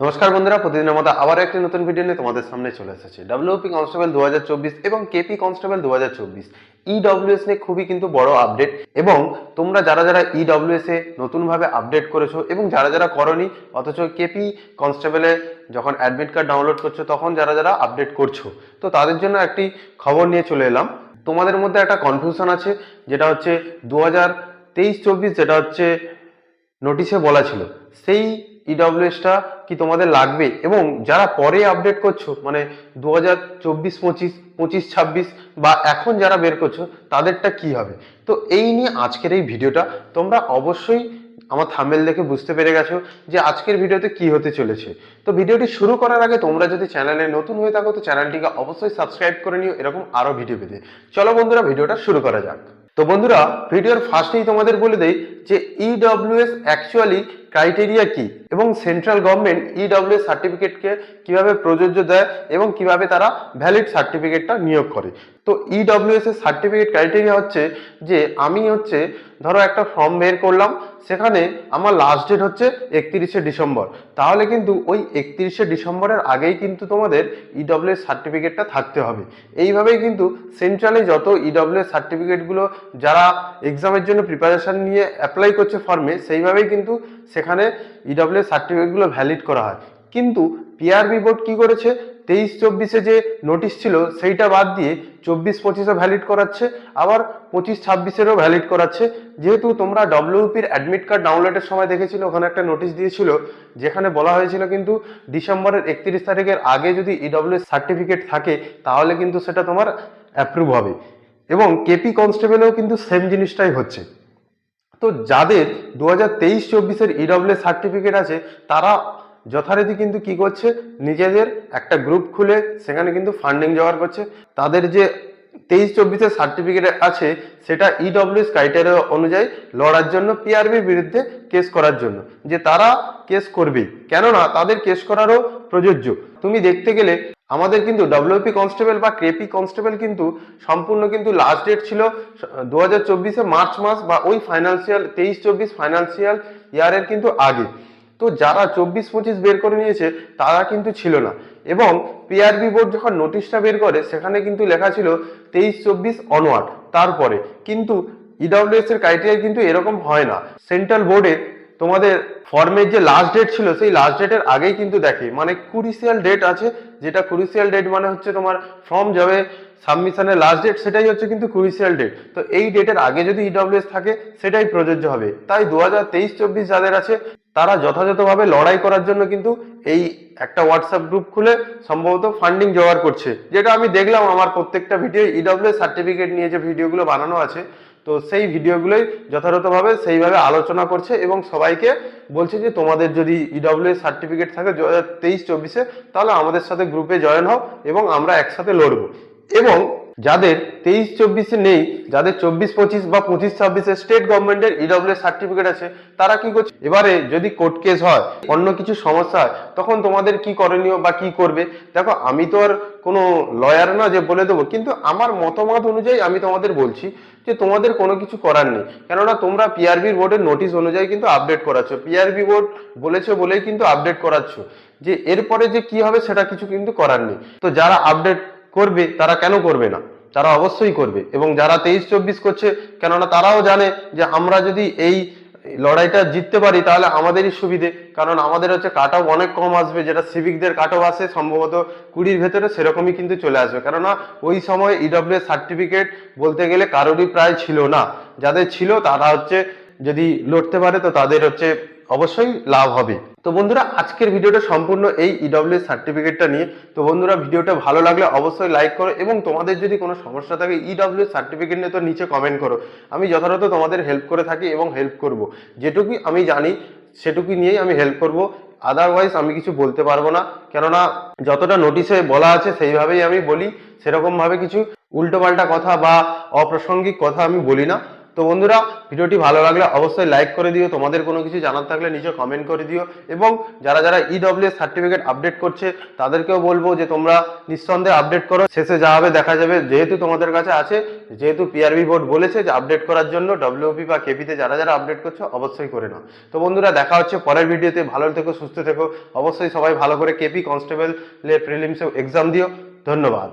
নমস্কার বন্ধুরা, প্রতিদিনের মতো আবার একটি নতুন ভিডিও নিয়ে তোমাদের সামনে চলে এসেছে। ডাব্লিউপি কনস্টেবল দু হাজার চব্বিশ এবং কেপি কনস্টেবল দু হাজার চব্বিশ। ইডব্লিউএস নিয়ে খুবই কিন্তু বড় আপডেট এবং তোমরা যারা যারা ইডব্লিউএস এ নতুনভাবে আপডেট করেছ এবং যারা যারা করনি, অথচ কেপি কনস্টেবলে যখন অ্যাডমিট কার্ড ডাউনলোড করছ, তখন যারা যারা আপডেট করছ, তো তাদের জন্য একটি খবর নিয়ে চলে এলাম। তোমাদের মধ্যে একটা কনফিউশন আছে, যেটা হচ্ছে দু হাজার তেইশ চব্বিশ যেটা হচ্ছে নোটিশে বলা ছিল। সেই ইডব্লিউএসটা কি তোমাদের লাগবে? এবং যারা পরে আপডেট করছ মানে দু হাজার চব্বিশ, পঁচিশ পঁচিশ, ছাব্বিশ বা এখন যারা বের করছ, তাদেরটা কি হবে? তো এই নিয়ে আজকের এই ভিডিওটা তোমরা অবশ্যই আমার থামেল দেখে বুঝতে পেরে গেছো যে আজকের ভিডিওতে কি হতে চলেছে। তো ভিডিওটি শুরু করার আগে তোমরা যদি চ্যানেলে নতুন হয়ে থাকো, তো চ্যানেলটিকে অবশ্যই সাবস্ক্রাইব করে নিও, এরকম আরও ভিডিও পেতে। চলো বন্ধুরা, ভিডিওটা শুরু করা যাক। তো বন্ধুরা ভিডিওর ফার্স্টেই তোমাদের বলে দেই যে ইডব্লিউএস অ্যাকচুয়ালি ক্রাইটেরিয়া কি? এবং সেন্ট্রাল গভর্নমেন্ট ইডব্লিউএস সার্টিফিকেটকে কীভাবে প্রযোজ্য দেয় এবং কীভাবে তারা ভ্যালিড সার্টিফিকেটটা নিয়োগ করে? তো ইডব্লিউএস এর সার্টিফিকেট ক্রাইটেরিয়া হচ্ছে যে আমি হচ্ছে, ধরো একটা ফর্ম বের করলাম, সেখানে আমার লাস্ট ডেট হচ্ছে একত্রিশে ডিসেম্বর। তাহলে কিন্তু ওই একত্রিশে ডিসেম্বরের আগেই কিন্তু তোমাদের ইডব্লিউএস সার্টিফিকেটটা থাকতে হবে। এইভাবেই কিন্তু সেন্ট্রালে যত ইডব্লিউএস সার্টিফিকেটগুলো যারা এক্সামের জন্য প্রিপারেশন নিয়ে অ্যাপ্লাই করছে ফর্মে সেইভাবেই কিন্তু সেখানে ইডব্লিউএস সার্টিফিকেটগুলো ভ্যালিড করা হয়। কিন্তু পিআরবি বোর্ড কি করেছে? তেইশ চব্বিশে যে নোটিশ ছিল, সেইটা বাদ দিয়ে চব্বিশ পঁচিশে ভ্যালিড করাচ্ছে, আবার পঁচিশ ছাব্বিশেরও ভ্যালিড করাচ্ছে। যেহেতু তোমরা ডব্লিউপির অ্যাডমিট কার্ড ডাউনলোডের সময় দেখেছিল, ওখানে একটা নোটিশ দিয়েছিল, যেখানে বলা হয়েছিল কিন্তু ডিসেম্বরের একত্রিশ তারিখের আগে যদি ইডব্লিউ সার্টিফিকেট থাকে, তাহলে কিন্তু সেটা তোমার অ্যাপ্রুভ হবে। এবং কেপি কনস্টেবলেও কিন্তু সেম জিনিসটাই হচ্ছে। তো যাদের দু হাজার তেইশ চব্বিশের ইডব্লিউ সার্টিফিকেট আছে, তারা যথারীতি কিন্তু কি করছে? নিজেদের একটা গ্রুপ খুলে সেখানে কিন্তু ফান্ডিং জোগাড় করছে। তাদের যে তেইশ চব্বিশের সার্টিফিকেট আছে, সেটা ইডব্লিউএস ক্রাইটেরিয়া অনুযায়ী লড়ার জন্য পিআরবির বিরুদ্ধে কেস করার জন্য। যে তারা কেস করবেই। কেননা, তাদের কেস করারও প্রযোজ্য। তুমি দেখতে গেলে আমাদের কিন্তু ডব্লিউপি কনস্টেবল বা ক্রেপি কনস্টেবল কিন্তু সম্পূর্ণ কিন্তু লাস্ট ডেট ছিল দু হাজার চব্বিশে মার্চ মাস বা ওই ফাইন্যান্সিয়াল তেইশ চব্বিশ ফাইন্যান্সিয়াল ইয়ারের কিন্তু আগে। তো যারা চব্বিশ পঁচিশ বের করে নিয়েছে, তারা কিন্তু ছিল না। এবং পিআরবি বোর্ড যখন নোটিশটা বের করে, সেখানে কিন্তু লেখা ছিল তেইশ চব্বিশ অনওয়ার্ড তারপরে। কিন্তু ইডব্লিউএস এর ক্রাইটেরিয়া কিন্তু এরকম হয় না। সেন্ট্রাল বোর্ডে তোমাদের ফর্মের যে লাস্ট ডেট ছিল, সেই লাস্ট ডেটের আগেই কিন্তু দেখে। মানে কুরিসিয়াল ডেট আছে, যেটা কুরিসিয়াল ডেট মানে হচ্ছে তোমার ফর্ম যাবে সাবমিশনের লাস্ট ডেট সেটাই হচ্ছে কিন্তু কুরিসিয়াল ডেট তো এই ডেটের আগে যদি ইডব্লিউএস থাকে, সেটাই প্রযোজ্য হবে। তাই দু হাজার তেইশ চব্বিশ যাদের আছে, তারা যথাযথভাবে লড়াই করার জন্য কিন্তু এই একটা হোয়াটসঅ্যাপ গ্রুপ খুলে সম্ভবত ফান্ডিং জোগাড় করছে। যেটা আমি দেখলাম আমার প্রত্যেকটা ভিডিও ইডব্লিউ সার্টিফিকেট নিয়ে যে ভিডিওগুলো বানানো আছে তো সেই ভিডিওগুলোই যথাযথভাবে সেইভাবে আলোচনা করছে এবং সবাইকে বলছে যে তোমাদের যদি ইডব্লিউ সার্টিফিকেট থাকে দু হাজার তেইশ চব্বিশে, তাহলে আমাদের সাথে গ্রুপে জয়েন হও এবং আমরা একসাথে লড়বো। এবং যাদের তেইশ, চব্বিশে নেই, যাদের চব্বিশ, পঁচিশ বা পঁচিশ, ছাব্বিশে স্টেট গভর্নমেন্টের ইডব্লিউ সার্টিফিকেট আছে, তারা কি করছে? এবারে যদি কোর্ট কেস হয়, অন্য কিছু সমস্যা হয়, তখন তোমাদের কি করণীয় বা কি করবে? দেখো, আমি তো আর কোনো লয়ার না যে বলে দেবো, কিন্তু আমার মতামত অনুযায়ী আমি তোমাদের বলছি যে তোমাদের কোনো কিছু করার নেই। কেননা তোমরা পিআরবি বোর্ডের নোটিশ অনুযায়ী কিন্তু আপডেট করাচ্ছ। পিআরবি বোর্ড বলেছে বলেই কিন্তু আপডেট করাচ্ছ। যে এরপরে যে কি হবে সেটা কিছু কিন্তু করার নেই। তো যারা আপডেট করবে, তারা কেন করবে না? তারা অবশ্যই করবে। এবং যারা তেইশ চব্বিশ করছে, কেননা তারাও জানে যে আমরা যদি এই লড়াইটা জিততে পারি, তাহলে আমাদেরই সুবিধে। কারণ আমাদের হচ্ছে কাট অফ অনেক কম আসবে, যেটা সিভিকদের কাট অফ আসে, সম্ভবত কুড়ির ভেতরে সেরকমই কিন্তু চলে আসবে। কেননা ওই সময় ইডব্লিউ সার্টিফিকেট বলতে গেলে কারোরই প্রায় ছিল না। যাদের ছিল, তারা হচ্ছে যদি লড়তে পারে, তো তাদের হচ্ছে অবশ্যই লাভ হবে। তো বন্ধুরা, আজকের ভিডিওটা সম্পূর্ণ এই ইডব্লিউ সার্টিফিকেটটা নিয়ে। তো বন্ধুরা, ভিডিওটা ভালো লাগলে অবশ্যই লাইক করো এবং তোমাদের যদি কোনো সমস্যা থাকে ইডব্লিউ সার্টিফিকেট নিয়ে, তো নিচে কমেন্ট করো। আমি যথাযথ তোমাদের হেল্প করে থাকি এবং হেল্প করব। যেটুকুই আমি জানি, সেটুকুই নিয়েই আমি হেল্প করব। আদারওয়াইজ আমি কিছু বলতে পারব না। কেননা, যতটা নোটিশে বলা আছে, সেইভাবেই আমি বলি। সেরকমভাবে কিছু উল্টোপাল্টা কথা বা অপ্রাসঙ্গিক কথা আমি বলি না। তো বন্ধুরা, ভিডিওটি ভালো লাগলে অবশ্যই লাইক করে দিও, তোমাদের কোনো কিছু জানার থাকলে নিচে কমেন্ট করে দিও, এবং যারা যারা ইডব্লিউএস সার্টিফিকেট আপডেট করছে, তাদেরকেও বলব যে তোমরা নিঃসন্দেহে আপডেট করো, শেষে যা হবে দেখা যাবে, যেহেতু তোমাদের কাছে আছে, যেহেতু পিআরবি বোর্ড বলেছে যে আপডেট করার জন্য ডব্লিউপি বা কেপিতে যারা যারা আপডেট করছ, অবশ্যই করে নাও। তো বন্ধুরা, দেখা হচ্ছে পরের ভিডিওতে, ভালো থেকো, সুস্থ থেকো, অবশ্যই সবাই ভালো করে কেপি কনস্টেবল প্রিলিমস এক্সাম দিও, ধন্যবাদ।